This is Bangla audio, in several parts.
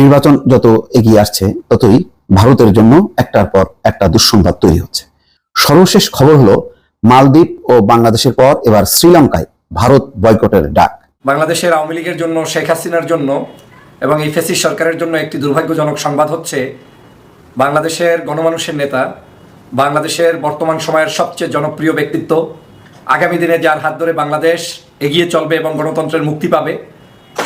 নির্বাচন যত এগিয়ে আসছে, ততই ভারতের জন্য একটার পর একটা দুঃসংবাদ তৈরি হচ্ছে। সর্বশেষ খবর হলো, মালদ্বীপ ও বাংলাদেশের পর এবার শ্রীলঙ্কায় ভারত বয়কটের ডাক। বাংলাদেশের আওয়ামী লীগের জন্য, শেখ হাসিনার জন্য এবং এই ফেসিস সরকারের জন্য একটি দুর্ভাগ্যজনক সংবাদ হচ্ছে, বাংলাদেশের গণমানুষের নেতা, বাংলাদেশের বর্তমান সময়ের সবচেয়ে জনপ্রিয় ব্যক্তিত্ব, আগামী দিনে যার হাত ধরে বাংলাদেশ এগিয়ে চলবে এবং গণতন্ত্রের মুক্তি পাবে,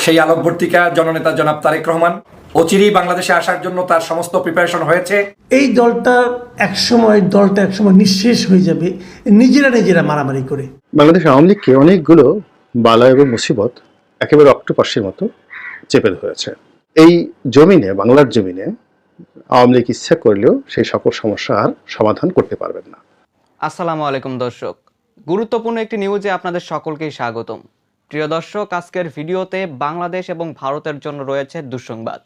সেই আলোকবর্তিকা জননেতা জনাব তারেক রহমান। অচিরেই বাংলাদেশে আসার জন্য তার সমস্ত প্রিপারেশন হয়েছে। এই দলটা একসময় দলটা একসময় নিঃশেষ হয়ে যাবে। নিজেরা নিজেরা মারামারি করে। বাংলাদেশ আওয়ামী লীগকে অনেকগুলো বালা এবং মুসিবত একেবারে অক্টোপাসের মতো চেপে ধরেছে। এই জমিনে বাংলার জমিনে আওয়ামী লীগ ইচ্ছা করলেও সেই সকল সমস্যা আর সমাধান করতে পারবেন না। আসসালামু আলাইকুম দর্শক। গুরুত্বপূর্ণ একটি নিউজে আপনাদের সকলকেই স্বাগতম। প্রিয় দর্শক আজকের ভিডিওতে বাংলাদেশ এবং ভারতের জন্য রয়েছে দুঃসংবাদ।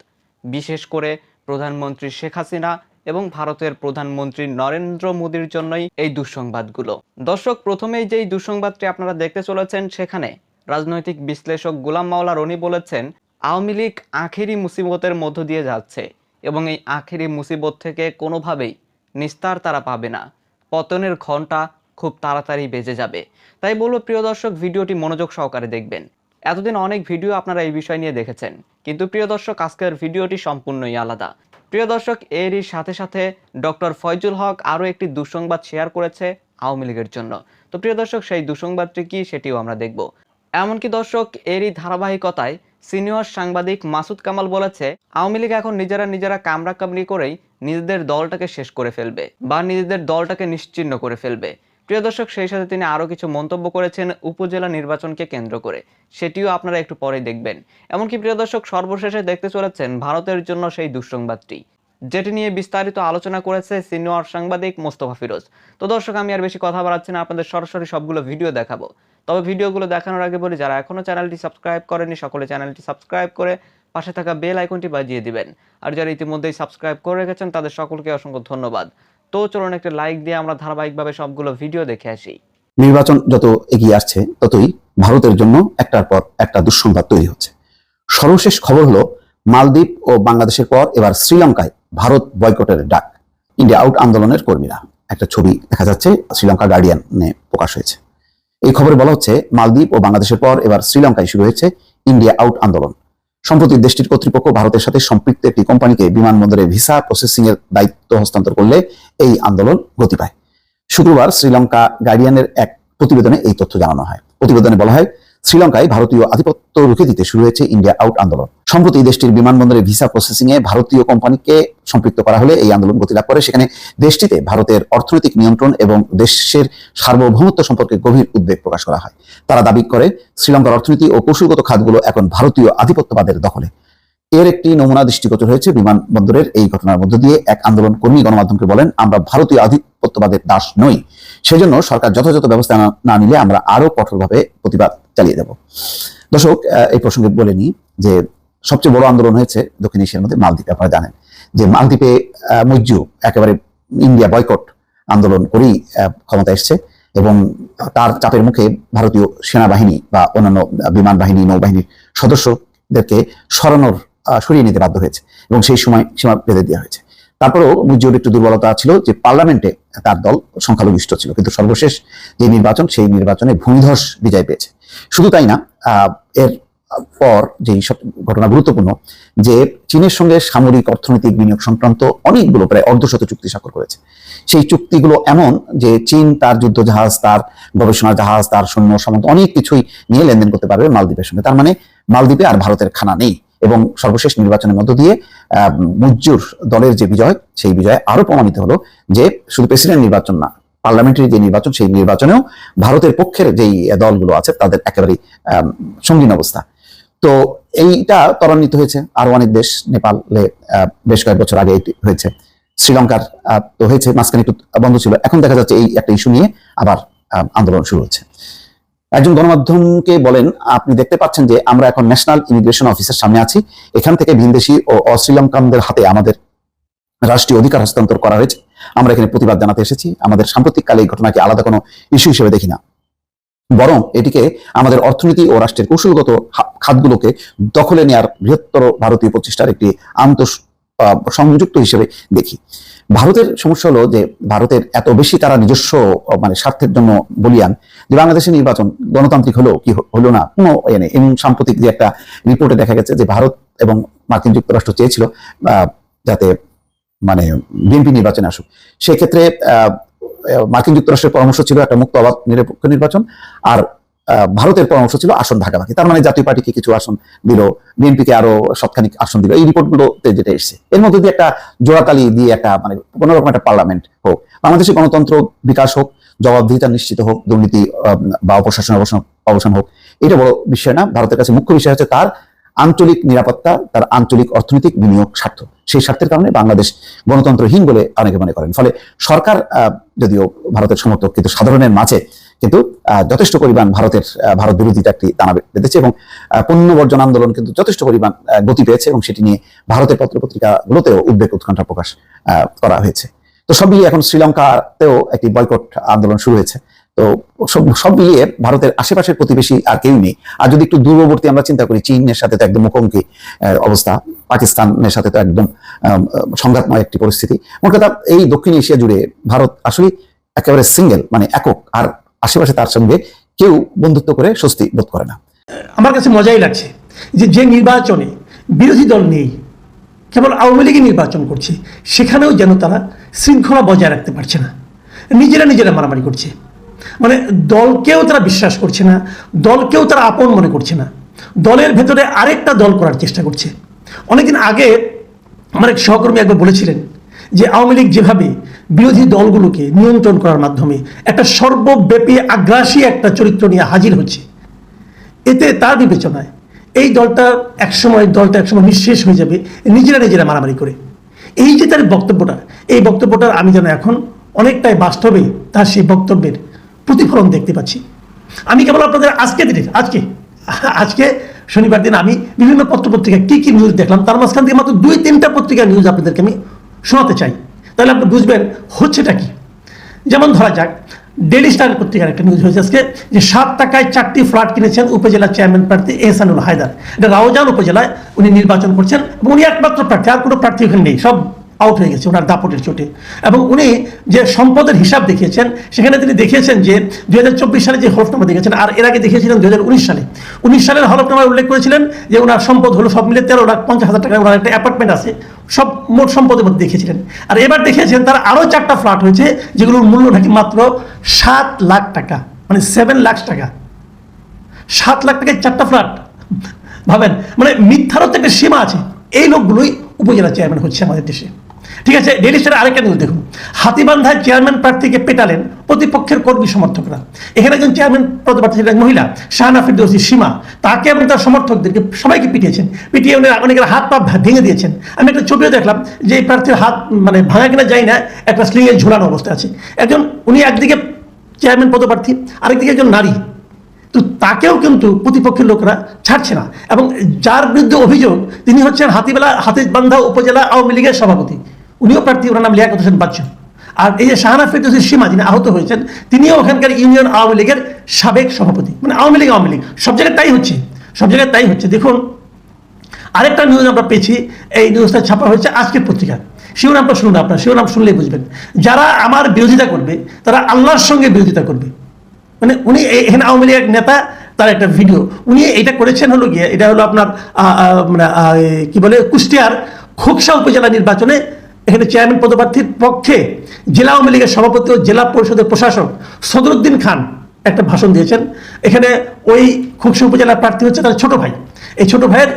বিশেষ করে প্রধানমন্ত্রী শেখ হাসিনা এবং ভারতের প্রধানমন্ত্রী নরেন্দ্র মোদীর জন্যই এই দুঃসংবাদগুলো। দর্শক, প্রথমেই যেই দুঃসংবাদটি আপনারা দেখতে চলেছেন সেখানে রাজনৈতিক বিশ্লেষক গোলাম মাওলা রনি বলেছেন, আওয়ামী লীগ আখেরি মুসিবতের মধ্য দিয়ে যাচ্ছে এবং এই আখেরি মুসিবত থেকে কোনোভাবেই নিস্তার তারা পাবে না। পতনের ঘণ্টা খুব তাড়াতাড়ি বেজে যাবে। তাই বলব, প্রিয় দর্শক, ভিডিওটি মনোযোগ সহকারে দেখবেন। এতদিন অনেক ভিডিও আপনারা এই বিষয় নিয়ে দেখেছেন। কিন্তু প্রিয় দর্শক, আজকের ভিডিওটি সম্পূর্ণই আলাদা। প্রিয় দর্শক, এরই সাথে সাথে ডক্টর ফয়জুল হক আরও একটি দুঃসংবাদ শেয়ার করেছে আওয়ামী লীগের জন্য। তো প্রিয় দর্শক, সেই দুঃসংবাদটি কি সেটিও আমরা দেখব। এমনকি দর্শক, এরই ধারাবাহিকতায় সিনিয়র সাংবাদিক মাসুদ কামাল বলেছে, আওয়ামী লীগ এখন নিজেরা নিজেরা কামড়া কামড়ি করেই নিজেদের দলটাকে শেষ করে ফেলবে বা নিজেদের দলটাকে নিশ্চিহ্ন করে ফেলবে। প্রিয় দর্শক, সেই সাথে তিনি আরও কিছু মন্তব্য করেছেন উপজেলা নির্বাচনকে কেন্দ্র করে। সেটিও আপনারা একটু পরে দেখবেন। এমনকি প্রিয় দর্শক, সর্বশেষে দেখতে চলেছেন ভারতের জন্য সেই দুঃসংবাদটি। যেটি নিয়ে বিস্তারিত আলোচনা করেছে সিনিয়র সাংবাদিক মোস্তফা ফিরোজ। তো দর্শক, আমি আর বেশি কথা বাড়াচ্ছি না, আপনাদের সরাসরি সবগুলো ভিডিও দেখাবো। তবে ভিডিওগুলো দেখানোর আগে বলি, যারা এখনও চ্যানেলটি সাবস্ক্রাইব করেনি সকলে চ্যানেলটি সাবস্ক্রাইব করে পাশে থাকা বেল আইকনটি বাজিয়ে দিবেন। আর যারা ইতিমধ্যেই সাবস্ক্রাইব করে রেখেছেন, তাদের সকলকে অসংখ্য ধন্যবাদ। তো চলুন একটা লাইক দিয়ে আমরা ধারাবাহিকভাবে সবগুলো ভিডিও দেখে আসি। নির্বাচন যত এগিয়ে আসছে, ততই ভারতের জন্য একটার পর একটা দুঃসংবাদ তৈরি হচ্ছে। সর্বশেষ খবর হলো, মালদ্বীপ ও বাংলাদেশের পর এবার শ্রীলঙ্কায় ভারত বয়কটের ডাক। ইন্ডিয়া আউট আন্দোলনের কর্মীরা। একটা ছবি দেখা যাচ্ছে, শ্রীলঙ্কা গার্ডিয়ানে প্রকাশ হয়েছে। এই খবরে বলা হচ্ছে, মালদ্বীপ ও বাংলাদেশের পর এবার শ্রীলঙ্কায় শুরু হয়েছে ইন্ডিয়া আউট আন্দোলন। সম্প্রতি দেশটির কর্তৃপক্ষ ভারতের সাথে সম্পৃক্ত একটি কোম্পানিকে বিমানবন্দরে ভিসা প্রসেসিং এর দায়িত্ব হস্তান্তর করলে এই আন্দোলন গতি পায়। শুক্রবার শ্রীলঙ্কা গার্ডিয়ানের এক প্রতিবেদনে এই তথ্য জানানো হয়। প্রতিবেদনে বলা হয় শ্রীলঙ্কায় ভারতীয় আধিপত্য রুখে দিতে শুরু হয়েছে ইন্ডিয়া আউট আন্দোলন। সম্প্রতি দেশটির বিমানবন্দরে ভিসা প্রসেসিং এ ভারতীয় কোম্পানিকে সম্পৃক্ত করা হলে এই আন্দোলন গতি লাভ করে। সেখানে দেশটিতে ভারতের অর্থনৈতিক নিয়ন্ত্রণ এবং দেশের সার্বভৌমত্ব সম্পর্কে গভীর উদ্বেগ প্রকাশ করা হয়। তারা দাবি করে, শ্রীলঙ্কার অর্থনীতি ও কৌশলগত খাতগুলো এখন ভারতীয় আধিপত্যবাদের দখলে। এর একটি নমুনা দৃষ্টিগোচর হয়েছে, বিমানবন্দরের এই ঘটনার মধ্য দিয়ে এক আন্দোলন কর্মী গণমাধ্যমকে বলেন, আমরা ভারতীয় আধিপত্যবাদের দাস নই। সেজন্য সরকার যথাযথ ব্যবস্থা না- না নিলে আমরা আরও কঠোরভাবে প্রতিবাদ চালিয়ে দেব। দর্শক এই প্রসঙ্গে বলে নিই যে সবচেয়ে বড় আন্দোলন হয়েছে দক্ষিণ এশিয়ার মধ্যে মালদ্বীপে, আপনারা জানেন। যে মালদ্বীপে মজ্জু একেবারে ইন্ডিয়া বয়কট আন্দোলন করেই ক্ষমতা এসছে এবং তার চাপের মুখে ভারতীয় সেনাবাহিনী বা অন্যান্য বিমান বাহিনী নৌবাহিনীর সদস্যদেরকে সরানোর সরিয়ে নিতে বাধ্য হয়েছে এবং সেই সময় সীমা বেঁধে দেওয়া হয়েছে। তারপরেও মুজিবুর একটু দুর্বলতা ছিল যে পার্লামেন্টে তার দল সংখ্যালঘিষ্ঠ ছিল, কিন্তু সর্বশেষ যে নির্বাচন, সেই নির্বাচনে ভূমিধস বিজয় পেয়েছে। শুধু তাই না এর পর যে সব ঘটনা গুরুত্বপূর্ণ, যে চীনের সঙ্গে সামরিক অর্থনৈতিক বিনিয়োগ সংক্রান্ত অনেকগুলো, প্রায় অর্ধশত চুক্তি স্বাক্ষর করেছে। সেই চুক্তিগুলো এমন যে চীন তার যুদ্ধ জাহাজ, তার গবেষণা জাহাজ, তার সৈন্য সামন্ত অনেক কিছুই নিয়ে লেনদেন করতে পারবে মালদ্বীপের সঙ্গে। তার মানে মালদ্বীপে আর ভারতের খানা নেই। এবং সর্বশেষ নির্বাচনের মধ্য দিয়ে মুজ্জুর দলের যে বিজয়, সেই বিজয় আরও প্রমাণিত হলো যে শুধু প্রেসিডেন্ট নির্বাচন না, পার্লামেন্টারি যে নির্বাচন, সেই নির্বাচনেও ভারতের পক্ষের যেই দলগুলো আছে, তাদের একেবারেই সঙ্গীন অবস্থা। তো এইটা ত্বরান্বিত হয়েছে। আরও অনেক দেশ, নেপালে বেশ কয়েক বছর আগে হয়েছে। শ্রীলঙ্কার তো হয়েছে, মাঝখানে একটু বন্ধ ছিল। এখন দেখা যাচ্ছে এই একটা ইস্যু নিয়ে আবার আন্দোলন শুরু হচ্ছে। একজন গণমাধ্যমকে বলেন, আপনি দেখতে পাচ্ছেন যে আমরা এখন ন্যাশনাল ইমিগ্রেশন অফিসের সামনে আছি। এখান থেকে ভিনদেশি ও অশ্রীলঙ্কানদের হাতে আমাদের রাষ্ট্রীয় অধিকার হস্তান্তর করা হয়েছে। আমরা এখানে প্রতিবাদ জানাতে এসেছি। আমাদের সাম্প্রতিককালে এই ঘটনাকে আলাদা কোনো ইস্যু হিসেবে দেখি না। বরং এটিকে আমাদের অর্থনীতি ও রাষ্ট্রের কৌশলগত খাতগুলোকে দখলে নেওয়ার বৃহত্তর ভারতীয় প্রচেষ্টার একটি আন্ত সংযুক্ত হিসেবে দেখি। ভারতের সমস্যা হলো যে, ভারতের এত বেশি তারা নিজস্ব মানে স্বার্থের জন্য বলিয়ান। যে বাংলাদেশের নির্বাচন গণতান্ত্রিক হলো কি হলো না, কোনো এ নেই। এবং সাম্প্রতিক যে একটা রিপোর্টে দেখা গেছে যে ভারত এবং মার্কিন যুক্তরাষ্ট্র চেয়েছিল যাতে মানে বিএনপি নির্বাচনে আসুক। সেক্ষেত্রে মার্কিন যুক্তরাষ্ট্রের পরামর্শ ছিল একটা মুক্ত অবাধ নিরপেক্ষ নির্বাচন। আর ভারতের পরামর্শ ছিল আসন ভাগাভাগি। তার মানে জাতীয় পার্টিকে কিছু আসন দিল, বিএনপিকে আরও সৎখানিক আসন দিল। এই রিপোর্টগুলোতে যেটা এসেছে, এর মধ্যে দিয়ে একটা জোড়াতালি দিয়ে একটা মানে কোনো রকম একটা পার্লামেন্ট হোক বাংলাদেশে গণতন্ত্র বিকাশ হোক, জবাবদিহিতা নিশ্চিত হোক, দুর্নীতি বা অপশাসন অবসান অবসান হোক, এটা বড় বিষয় না। ভারতের কাছে মুখ্য বিষয় হচ্ছে তার আঞ্চলিক নিরাপত্তা, তার আঞ্চলিক অর্থনৈতিক বিনিয়োগ স্বার্থ। সেই স্বার্থের কারণে বাংলাদেশ গণতন্ত্রহীন বলে অনেকে মনে করেন। ফলে সরকার যদিও ভারতের সমর্থক, কিন্তু সাধারণের মাঝে কিন্তু যথেষ্ট পরিমাণ ভারতের ভারত বিরোধিতা একটি দানা বেঁধেছে এবং পণ্য বর্জন আন্দোলন কিন্তু যথেষ্ট পরিমাণ গতি পেয়েছে এবং সেটি নিয়ে ভারতের পত্রপত্রিকাগুলোতেও উদ্বেগ উৎকণ্ঠা প্রকাশ করা হয়েছে। তো সব মিলিয়ে এখন শ্রীলঙ্কাতেও একটি বয়কট আন্দোলন শুরু হয়েছে। তো সব মিলিয়ে ভারতের আশেপাশের প্রতিবেশী আর কেউ নেই। আর যদি একটু দূরবর্তী আমরা চিন্তা করি, চীনের সাথে তো একদম মুখোমুখি অবস্থা। পাকিস্তানের সাথে তো একদম সংঘাতময় একটি পরিস্থিতি। মোট কথা, এই দক্ষিণ এশিয়া জুড়ে ভারত আসলে একেবারে সিঙ্গেল মানে একক। আর আশেপাশে তার সঙ্গে কেউ বন্ধুত্ব করে স্বস্তি বোধ করে না। আমার কাছে মজাই লাগছে যে যে নির্বাচনে বিরোধী দল নেই, কেবল আওয়ামী লীগই নির্বাচন করছে, সেখানেও যেন তারা শৃঙ্খলা বজায় রাখতে পারছে না। নিজেরা নিজেরা মারামারি করছে। মানে দলকেও তারা বিশ্বাস করছে না, দলকেও তারা আপন মনে করছে না। দলের ভেতরে আরেকটা দল করার চেষ্টা করছে। অনেকদিন আগে আমার এক সহকর্মী একবার বলেছিলেন যে আওয়ামী লীগ যেভাবে বিরোধী দলগুলোকে নিয়ন্ত্রণ করার মাধ্যমে একটা সর্বব্যাপী আগ্রাসী একটা চরিত্র নিয়ে হাজির হচ্ছে। এতে তার বিবেচনায় এই দলটা একসময় দলটা একসময় নিঃশেষ হয়ে যাবে, নিজেরা নিজেরা মারামারি করে। এই যে তার বক্তব্যটা, এই বক্তব্যটার আমি যেন এখন অনেকটাই বাস্তবে তার সেই বক্তব্যের প্রতিফলন দেখতে পাচ্ছি। আমি কেবল আপনাদের আজকে দিনে আজকে আজকে শনিবার দিন আমি বিভিন্ন পত্রপত্রিকায় কী কী নিউজ দেখলাম, তার মাঝখান থেকে মাত্র দুই তিনটা পত্রিকার নিউজ আপনাদেরকে আমি শোনাতে চাই। তাহলে আপনি বুঝবেন হচ্ছেটা কি। যেমন ধরা যাক ডেলি স্টার পত্রিকার একটা নিউজ হয়েছে আজকে, যে সাত টাকায় চারটি ফ্ল্যাট কিনেছেন উপজেলা চেয়ারম্যান প্রার্থী এহসানুল হায়দার। এটা রাওজান উপজেলায় উনি নির্বাচন করছেন এবং উনি একমাত্র প্রার্থী, আর কোনো প্রার্থী ওখানে নেই, সব আউট হয়ে গেছে, ওনার দাপটের চোটে। এবং উনি যে সম্পদের হিসাব দেখিয়েছেন, সেখানে তিনি দেখিয়েছেন যে দুই হাজার চব্বিশ সালে যে হলফনামা দেখেছেন আর এর আগে দেখিয়েছিলেন দুই হাজার উনিশ সালে। উনিশ সালের হলফনামায় উল্লেখ করেছিলেন যে ওনার সম্পদ হলো সব মিলে তেরো লাখ পঞ্চাশ হাজার টাকা, ওনার একটা অ্যাপার্টমেন্ট আছে, সব মোট সম্পদের মধ্যে দেখিয়েছিলেন। আর এবার দেখিয়েছেন তার আরও চারটা ফ্ল্যাট হয়েছে, যেগুলোর মূল্য নাকি মাত্র সাত লাখ টাকা মানে সেভেন লাখ টাকা। সাত লাখ টাকায় চারটা ফ্ল্যাট ভাবেন মানে মিথ্যারও তো একটা সীমা আছে। এই লোকগুলোই উপজেলা চেয়ারম্যান হচ্ছে আমাদের দেশে। ঠিক আছে ডেলি আরেকটা নিউজ দেখুন। হাতিবান্ধায় চেয়ারম্যান প্রার্থীকে পেটালেন প্রতিপক্ষের কর্মী সমর্থকরা। এখানে একজন চেয়ারম্যান পদপ্রার্থী ছিলেন মহিলা, শাহানা ফিরদৌসি সীমা, তাকে এবং তার সমর্থকদেরকে সবাইকে পিটিয়েছেন। পিটিয়ে উনি অনেকের হাত পা ভেঙে দিয়েছেন। আমি একটা ছবিও দেখলাম যে এই প্রার্থীর হাত মানে ভাঙা কিনা যায় না, একটা স্লিংয়ে ঝোলানো অবস্থা আছে। একজন, উনি একদিকে চেয়ারম্যান পদপ্রার্থী, আরেকদিকে একজন নারী। তো তাকেও কিন্তু প্রতিপক্ষের লোকরা ছাড়ছে না। এবং যার বিরুদ্ধে অভিযোগ, তিনি হচ্ছেন হাতিবেলা, হাতিবান্ধা উপজেলা আওয়ামী লীগের সভাপতি। উনিও প্রার্থী, ওনার নাম লিয়াকত হোসেন বাচ্চন আর এই যে শাহানা ফেরদৌসির সীমা, যিনি আহত হয়েছেন, তিনিও ওখানকার ইউনিয়ন আওয়ামী লীগের সাবেক সভাপতি। মানে আওয়ামী লীগ আওয়ামী লীগ। সব জায়গায় তাই হচ্ছে। সব জায়গায় তাই হচ্ছে। দেখুন, আরেকটা নিউজ আমরা পেয়েছি। এই নিউজটা ছাপা হয়েছে আজকের পত্রিকা। শিবনামটা শুনুন আপনার শিবনাম শুনলেই বুঝবেন। যারা আমার বিরোধিতা করবে, তারা আল্লাহর সঙ্গে বিরোধিতা করবে। মানে উনি এখানে আওয়ামী লীগের নেতা, তার একটা ভিডিও উনি এটা করেছেন হলো গিয়ে, এটা হলো আপনার মানে কি বলে, কুষ্টিয়ার খোকসা উপজেলা নির্বাচনে এখানে চেয়ারম্যান পদপ্রার্থীর পক্ষে জেলা আওয়ামী লীগের সভাপতি ও জেলা পরিষদের প্রশাসক সদরুদ্দিন খান একটা ভাষণ দিয়েছেন। এখানে ওই খোকসা উপজেলার প্রার্থী হচ্ছে তার ছোট ভাই। এই ছোট ভাইয়ের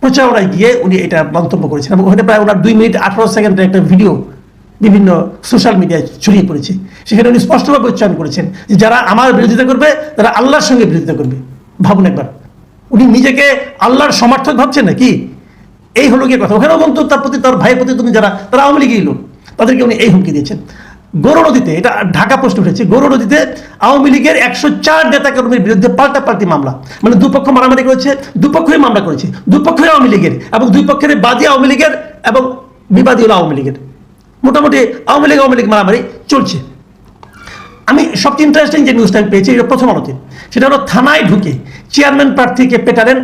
প্রচারণায় গিয়ে উনি এটা মন্তব্য করেছেন এবং ওখানে প্রায় ওনার দুই মিনিট আঠারো সেকেন্ডের একটা ভিডিও বিভিন্ন সোশ্যাল মিডিয়ায় ছড়িয়ে পড়েছে। সেখানে উনি স্পষ্টভাবে উচ্চারণ করেছেন যে যারা আমার বিরোধিতা করবে, তারা আল্লাহর সঙ্গে বিরোধিতা করবে। ভাবুন একবার। উনি নিজেকে আল্লাহর সমর্থক ভাবছেন নাকি? এই হলো গিয়ে কথা। ওখানেও কিন্তু তার প্রতি, তার ভাইয়ের প্রতি তুমি যারা, তারা আওয়ামী লীগের লোক। তাদেরকে উনি এই হুমকি দিয়েছেন। গৌর নদীতে, এটা ঢাকা পোস্ট উঠেছে, গৌর নদীতে আওয়ামী লীগের একশো চার নেতা কর্মীর বিরুদ্ধে পাল্টা পাল্টি মামলা। মানে দুপক্ষ মারামারি করেছে দুপক্ষই মামলা করেছে। দুপক্ষই আওয়ামী লীগের এবং দুই পক্ষের বাদী আওয়ামী লীগের এবং বিবাদী হলো আওয়ামী লীগের। মোটামুটি আওয়ামী লীগ আওয়ামী লীগ মারামারি চলছে। আমি সবচেয়ে ইন্টারেস্টিং যে নিউজটা আমি পেয়েছি, এটা প্রথম আলোতে। সেটা হলো থানায় ঢুকে চেয়ারম্যান প্রার্থীকে পেটালেন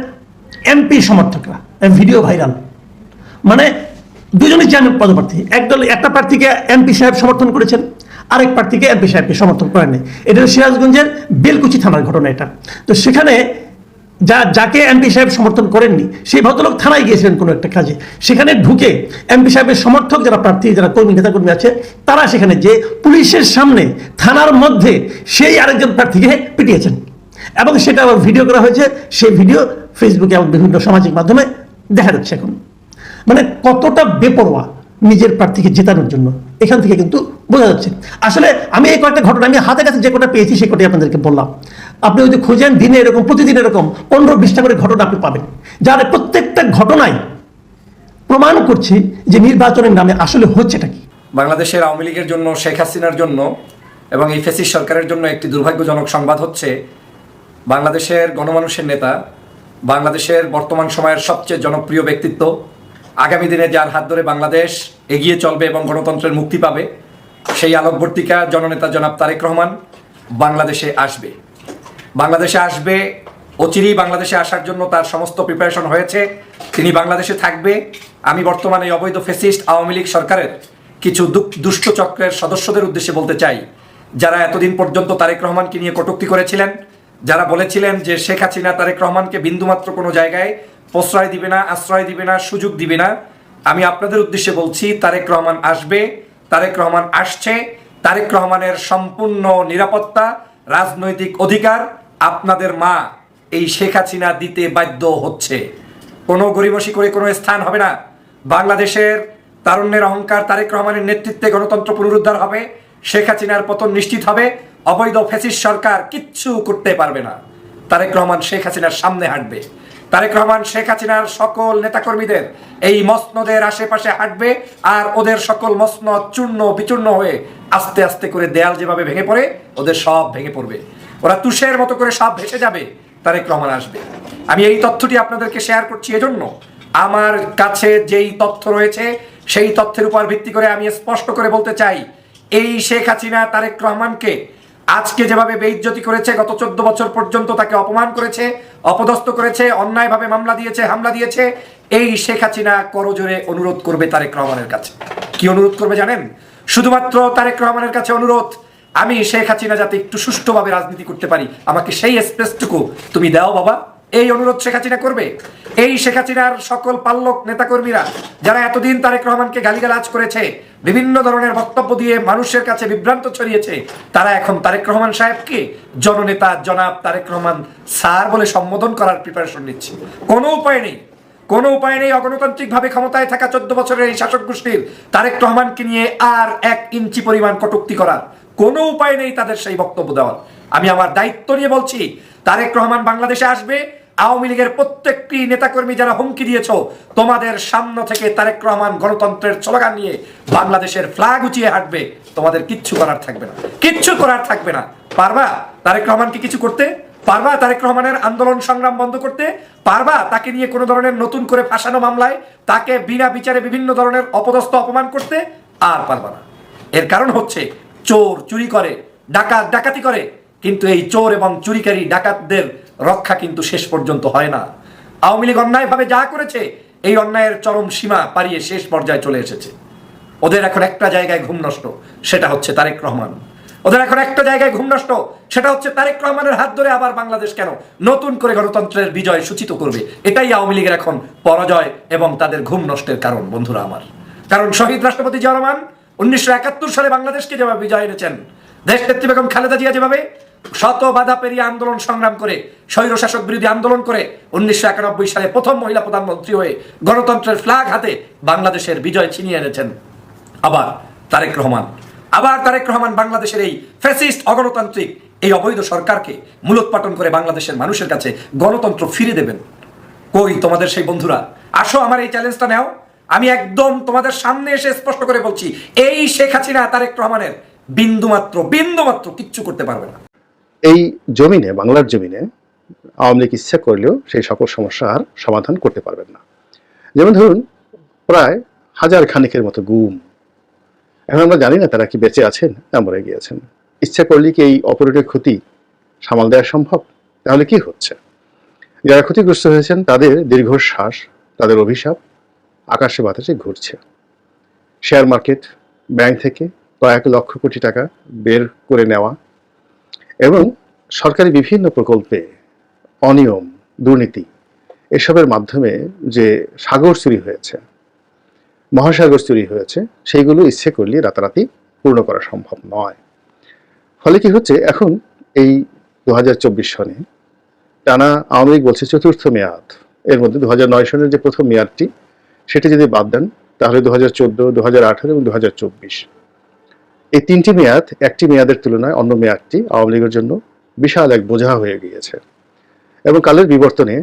এমপি সমর্থকরা ভিডিও ভাইরাল। মানে দুজনই চেয়ারম্যান পদপ্রার্থী। একদল একটা প্রার্থীকে এমপি সাহেব সমর্থন করেছেন, আরেক প্রার্থীকে এমপি সাহেবকে সমর্থন করেননি এটা সিরাজগঞ্জের বেলকুচি থানার ঘটনা এটা। তো সেখানে যা, যাকে এমপি সাহেব সমর্থন করেননি, সেই ভদ্রলোক থানায় গিয়েছিলেন কোনো একটা কাজে। সেখানে ঢুকে এমপি সাহেবের সমর্থক যারা প্রার্থী, যারা কর্মী, নেতাকর্মী আছে, তারা সেখানে যে পুলিশের সামনে, থানার মধ্যে সেই আরেকজন প্রার্থীকে পিটিয়েছেন। এবং সেটা আবার ভিডিও করা হয়েছে, সেই ভিডিও ফেসবুকে এবং বিভিন্ন সামাজিক মাধ্যমে দেখা যাচ্ছে এখন। মানে কতটা বেপরোয়া নিজের প্রার্থীকে জেতানোর জন্য, এখান থেকে কিন্তু বোঝা যাচ্ছে। আসলে আমি এই কয়েকটা ঘটনা, আমি হাতে কাছে যে কটা পেয়েছি, সে কটাই আপনাদেরকে বললাম। আপনি যদি খুঁজেন, দিনে এরকম, প্রতিদিন এরকম পনেরো, বিশটা করে ঘটনা আপনি পাবেন। যার প্রত্যেকটা ঘটনাই প্রমাণ করছে যে নির্বাচনের নামে আসলে হচ্ছেটা কি। বাংলাদেশের আওয়ামী লীগের জন্য, শেখ হাসিনার জন্য এবং এই ফেসিস সরকারের জন্য একটি দুর্ভাগ্যজনক সংবাদ হচ্ছে, বাংলাদেশের গণমানুষের নেতা বাংলাদেশের বর্তমান সময়ের সবচেয়ে জনপ্রিয় ব্যক্তিত্ব। আগামী দিনে যার হাত ধরে বাংলাদেশ এগিয়ে চলবে এবং গণতন্ত্রের মুক্তি পাবে, সেই আলোকবর্তিকা জননেতা জনাব তারেক রহমান বাংলাদেশে আসবে। বাংলাদেশে আসবে, অচিরেই বাংলাদেশে আসার জন্য তার সমস্ত প্রিপারেশন হয়েছে। তিনি বাংলাদেশে থাকবে। আমি বর্তমানে অবৈধ ফেসিস্ট আওয়ামী লীগ সরকারের কিছু দুষ্ট চক্রের সদস্যদের উদ্দেশ্যে বলতে চাই, যারা এতদিন পর্যন্ত তারেক রহমানকে নিয়ে কটুক্তি করেছিলেন যারা বলেছিলেন যে শেখ হাসিনা তারেক রহমানকে বিন্দুমাত্র কোনো জায়গায় প্রশ্রয় দিবে না, আশ্রয় দিবে না, সুযোগ দিবে না, আমি আপনাদের উদ্দেশ্যে বলছি, তারেক রহমান আসবে, তারেক রহমান আসছে, তারেক রহমানের সম্পূর্ণ নিরাপত্তা, রাজনৈতিক অধিকার আপনাদের মা এই শেখ হাসিনা দিতে বাধ্য হচ্ছে। কোনো গরিবসী করে কোনো স্থান হবে না। বাংলাদেশের তারুণ্যের অহংকার তারেক রহমানের নেতৃত্বে গণতন্ত্র পুনরুদ্ধার হবে। শেখ হাসিনার পতন নিশ্চিত হবে। অবৈধ ফ্যাসিস্ট সরকার কিচ্ছু করতে পারবে না। তারেক রহমান শেখ হাসিনার সামনে হাঁটবে। তারেক রহমান শেখ হাসিনার সকল নেতাকর্মীদের এই মসনদের আশেপাশে হাঁটবে আর ওদের সকল মসনদ চূর্ণ বিচূর্ণ হয়ে আস্তে আস্তে করে দেয়াল যেভাবে ভেঙে পড়ে, ওদের সব ভেঙে পড়বে। ওরা তুষের মতো করে সব ভেসে যাবে, তারেক রহমান আসবে। আমি এই তথ্যটি আপনাদেরকে শেয়ার করছি এজন্য। আমার কাছে যেই তথ্য রয়েছে, সেই তথ্যের উপর ভিত্তি করে আমি স্পষ্ট করে বলতে চাই এই শেখ হাসিনা, তারেক রহমানকে আজকে যেভাবে বেইজ্জতি করেছে, গত চোদ্দ বছর পর্যন্ত তাকে অপমান করেছে, অপদস্থ করেছে, অন্যায়ভাবে মামলা দিয়েছে, হামলা দিয়েছে, এই শেখ হাসিনা করজোরে অনুরোধ করবে তারেক রহমানের কাছে। কি অনুরোধ করবে জানেন? শুধুমাত্র তারেক রহমানের কাছে অনুরোধ, আমি শেখ হাসিনা যাতে একটু সুষ্ঠুভাবে রাজনীতি করতে পারি, আমাকে সেই স্পেসটুকু তুমি দাও বাবা। এই অনুরোধ শেখ হাসিনা করবে? এই শেখ হাসিনার সকল পাল্লক নেতাকর্মীরা, যারা এতদিন তারেক রহমানকে গালিগালাজ করেছে, বিভিন্ন ধরনের বক্তব্য দিয়ে মানুষের কাছে বিভ্রান্ত ছড়িয়েছে, তারা এখন তারেক রহমান সাহেবকে জননেতা জনাব তারেক রহমান স্যার বলে সম্বোধন করার প্রিপারেশন নিচ্ছে। কোনো উপায় নেই। কোনো উপায় নেই অগণতান্ত্রিকভাবে ক্ষমতায় থাকা চোদ্দ বছরের এই শাসক গোষ্ঠীর তারেক রহমানকে নিয়ে আর এক ইঞ্চি পরিমাণ কটুক্তি করার। কোনো উপায় নেই তাদের সেই বক্তব্য দেওয়ার। আমি আমার দায়িত্ব নিয়ে বলছি, তারেক রহমান বাংলাদেশে আসবে আওয়ামী লীগের প্রত্যেকটি নেতাকর্মী যারা হুমকি দিয়েছ, তোমাদের সামনে থেকে তারেক রহমান গণতন্ত্রের স্লোগান নিয়ে বাংলাদেশের ফ্ল্যাগ উঁচিয়ে হাঁটবে। তোমাদের কিচ্ছু করার থাকবে না। কিচ্ছু করার থাকবে না। পারবা তারেক রহমানকে কিছু করতে? পারবা তারেক রহমানের আন্দোলন সংগ্রাম বন্ধ করতে? পারবা তাকে নিয়ে কোনো ধরনের নতুন করে ফাঁসানো মামলায়? তাকে বিনা বিচারে বিভিন্ন ধরনের অপদস্থ অপমান করতে? আর পারবা না। এর কারণ হচ্ছে, চোর চুরি করে, ডাকাত ডাকাতি করে। কিন্তু এই চোর এবং চুরিকারী ডাকাতদের রক্ষা কিন্তু শেষ পর্যন্ত হয় না। আওয়ামী লীগ অন্যায়ভাবে যা করেছে, এই অন্যায়ের চরম সীমা পারিয়ে শেষ পর্যায়ে চলে এসেছে। ওদের এখন একটা জায়গায় ঘুম নষ্ট, সেটা হচ্ছে তারেক রহমান। ওদের এখন একটা জায়গায় ঘুম নষ্ট, সেটা হচ্ছে তারেক রহমানের হাত ধরে আবার বাংলাদেশ কেন নতুন করে গণতন্ত্রের বিজয় সূচিত করবে? এটাই আওয়ামী লীগের এখন পরাজয় এবং তাদের ঘুম নষ্টের কারণ, বন্ধুরা আমার। কারণ শহীদ রাষ্ট্রপতি জিয়া রহমান উনিশশো একাত্তর সালে বাংলাদেশকে যেভাবে বিজয় এনেছেন দেশ নেত্রী বেগম খালেদা জিয়া যেভাবে শত বাধা পেরিয়ে আন্দোলন সংগ্রাম করে স্বৈর শাসক বিরোধী আন্দোলন করে, উনিশশো একানব্বই সালে প্রথম মহিলা প্রধানমন্ত্রী হয়ে গণতন্ত্রের ফ্ল্যাগ হাতে বাংলাদেশের বিজয় ছিনিয়ে এনেছেন। আবার তারেক রহমান। আবার তারেক রহমান বাংলাদেশের এই ফ্যাসিস্ট অগণতান্ত্রিক, এই অবৈধ সরকারকে মূলোৎপাটন করে বাংলাদেশের মানুষের কাছে গণতন্ত্র ফিরে দেবেন। কই তোমাদের সেই বন্ধুরা? আসো আমার এই চ্যালেঞ্জটা নাও। আমি একদম তোমাদের সামনে এসে স্পষ্ট করে বলছি, এই শেখ হাসিনা তারেক রহমানের বিন্দুমাত্র বিন্দুমাত্র কিচ্ছু করতে পারবে না। এই জমিনে, বাংলার জমিনে আওয়ামী লীগ ইচ্ছা করলেও সেই সকল সমস্যার সমাধান করতে পারবেন না। যেমন ধরুন, প্রায় হাজার খানিকের মতো গুম। এখন আমরা জানি না তারা কি বেঁচে আছেন না মরে গিয়েছেন। ইচ্ছা করলে কি এই অপরেটের ক্ষতি সামাল দেওয়া সম্ভব? তাহলে কি হচ্ছে? যারা ক্ষতিগ্রস্ত হয়েছেন, তাদের দীর্ঘশ্বাস, তাদের অভিশাপ আকাশে বাতাসে ঘুরছে। শেয়ার মার্কেট, ব্যাংক থেকে কয়েক লক্ষ কোটি টাকা বের করে নেওয়া এবং সরকারি বিভিন্ন প্রকল্পে অনিয়ম, দুর্নীতি এসবের মাধ্যমে যে সাগর চুরি হয়েছে, মহাসাগর চুরি হয়েছে, সেইগুলো ইচ্ছে করলে রাতারাতি পূর্ণ করা সম্ভব নয়। ফলে কি হচ্ছে, এখন এই দু হাজার চব্বিশ সনে টানা আওয়ামী লীগ বলছে চতুর্থ মেয়াদ। এর মধ্যে দু সনের যে প্রথম মেয়াদটি, সেটি যদি বাদ দেন, তাহলে দু হাজার চোদ্দ দু হাজার আঠারো এবং দু হাজার চব্বিশ এই তিনটি মেয়াদ একটি মেয়াদের তুলনায় অন্য মেয়াদটি আওয়ামী লীগের জন্য বিশাল এক বোঝা হয়ে গিয়েছে। এবং কালের বিবর্তনে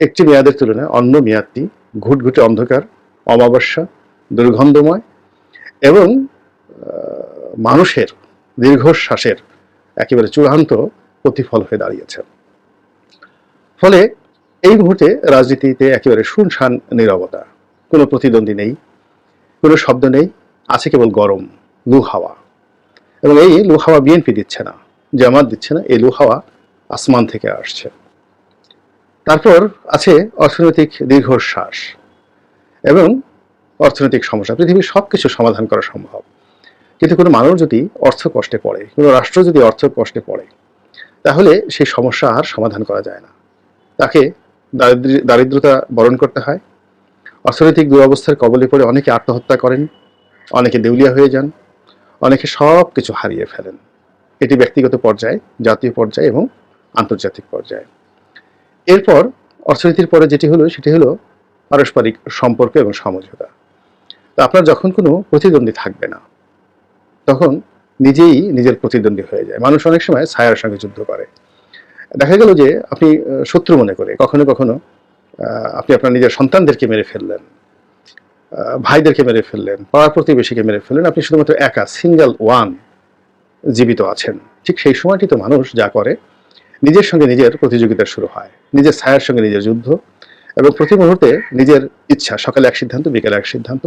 একটি মেয়াদের তুলনায় অন্য মেয়াদটি ঘুটঘুটে অন্ধকার, অমাবস্যা, দুর্গন্ধময় এবং মানুষের দীর্ঘশ্বাসের একেবারে চূড়ান্ত প্রতিফল হয়ে দাঁড়িয়েছে। ফলে এই মুহূর্তে রাজনীতিতে একেবারে শুনশান, নিরবতা। কোনো প্রতিদ্বন্দ্বী নেই, কোনো শব্দ নেই, আছে কেবল গরম। লু হাওয়া এবং এই লু হাওয়া বিএনপি দিচ্ছে না, জামাত দিচ্ছে না, এই লু হাওয়া আসমান থেকে আসছে। তারপর আছে অর্থনৈতিক দীর্ঘশ্বাস এবং অর্থনৈতিক সমস্যা। পৃথিবীর সব কিছু সমাধান করা সম্ভব। কিন্তু কোনো মানুষ যদি অর্থ কষ্টে পড়ে, কোনো রাষ্ট্র যদি অর্থ কষ্টে পড়ে, তাহলে সেই সমস্যা আর সমাধান করা যায় না। তাকে দারিদ্র- দারিদ্রতা বরণ করতে হয়। অর্থনৈতিক দুরবস্থার কবলে পড়ে অনেকে আত্মহত্যা করেন, অনেকে দেউলিয়া হয়ে যান অনেকে সব কিছু হারিয়ে ফেলেন। এটি ব্যক্তিগত পর্যায়ে, জাতীয় পর্যায়ে এবং আন্তর্জাতিক পর্যায়ে। এরপর অর্থনীতির পরে যেটি হলো, সেটি হলো পারস্পরিক সম্পর্ক এবং সমঝোতা। তো আপনার যখন কোনো প্রতিদ্বন্দ্বী থাকবে না, তখন নিজেই নিজের প্রতিদ্বন্দ্বী হয়ে যায়। মানুষ অনেক সময় ছায়ার সঙ্গে যুদ্ধ করে। দেখা গেল যে আপনি শত্রু মনে করে। কখনো কখনো আপনি আপনার নিজের সন্তানদেরকে মেরে ফেললেন। ভাইদেরকে মেরে ফেললেন পাড়া প্রতিবেশীকে মেরে ফেললেন। আপনি শুধুমাত্র একা সিঙ্গেল ওয়ান জীবিত আছেন। ঠিক সেই সময়টি তো মানুষ যা করে, নিজের সঙ্গে নিজের প্রতিযোগিতা শুরু হয়, নিজের ছায়ার সঙ্গে নিজের যুদ্ধ এবং প্রতি মুহূর্তে নিজের ইচ্ছা, সকালে এক সিদ্ধান্ত, বিকেলে এক সিদ্ধান্ত,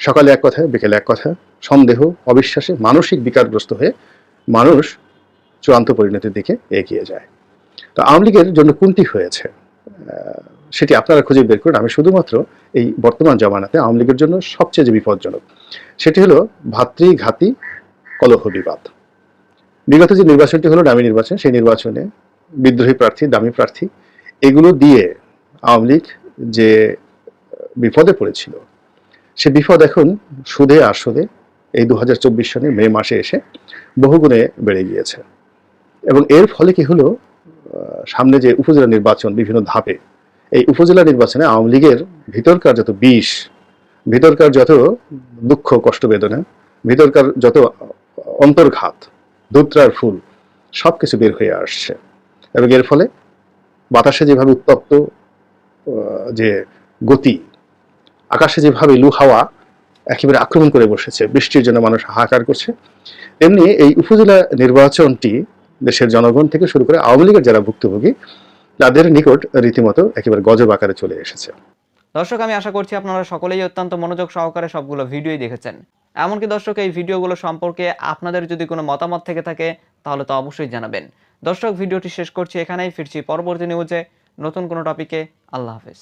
সকালে এক কথা বিকেলে এক কথা সন্দেহ, অবিশ্বাসে মানসিক বিকারগ্রস্ত হয়ে মানুষ চূড়ান্ত পরিণতির দিকে এগিয়ে যায়। তো আওয়ামী লীগের জন্য কোনটি হয়েছে? সেটি আপনারা খুঁজে বের করুন। আমি শুধুমাত্র এই বর্তমান জমানাতে আওয়ামী লীগের জন্য সবচেয়ে যে বিপজ্জনক, সেটি হলো ভাতৃঘাতী কলহ বিবাদ। বিগত যে নির্বাচনটি হলো দামি নির্বাচন, সেই নির্বাচনে বিদ্রোহী প্রার্থী, দামি প্রার্থী, এগুলো দিয়ে আওয়ামী লীগ যে বিপদে পড়েছিল, সে বিপদ এখন সুদে আসলে এই দু হাজার চব্বিশ সনের মে মাসে এসে বহুগুণে বেড়ে গিয়েছে। এবং এর ফলে কি হলো? সামনে যে উপজেলা নির্বাচন বিভিন্ন ধাপে এই উপজেলা নির্বাচনে আওয়ামী লীগের ভিতরকার যত বিষ ভিতরকার যত দুঃখ, কষ্ট, বেদনা ভিতরকার যত অন্তর্ঘাত দুত্রার ফুল সব কিছু বের হয়ে আসছে। এবং এর ফলে বাতাসে যেভাবে উত্তপ্ত যে গতি, আকাশে যেভাবে লু হাওয়া একেবারে আক্রমণ করে বসেছে, বৃষ্টির জন্য মানুষ হাহাকার করছে, তেমনি এই উপজেলা নির্বাচনটি দেশের জনগণ থেকে শুরু করে আওয়ামী লীগের যারা ভুক্তভোগী তাদের নিকট রীতিমতো একেবারে গজব আকারে চলে এসেছে। দর্শক, আমি আশা করছি আপনারা সকলেই অত্যন্ত মনোযোগ সহকারে সবগুলো ভিডিওই দেখেছেন। এমনকি দর্শক, এই ভিডিওগুলো সম্পর্কে আপনাদের যদি কোনো মতামত থেকে থাকে, তাহলে তো অবশ্যই জানাবেন। দর্শক, ভিডিওটি শেষ করছি এখানেই। ফিরছি পরবর্তী নিউজে নতুন কোনো টপিকে আল্লাহ হাফেজ।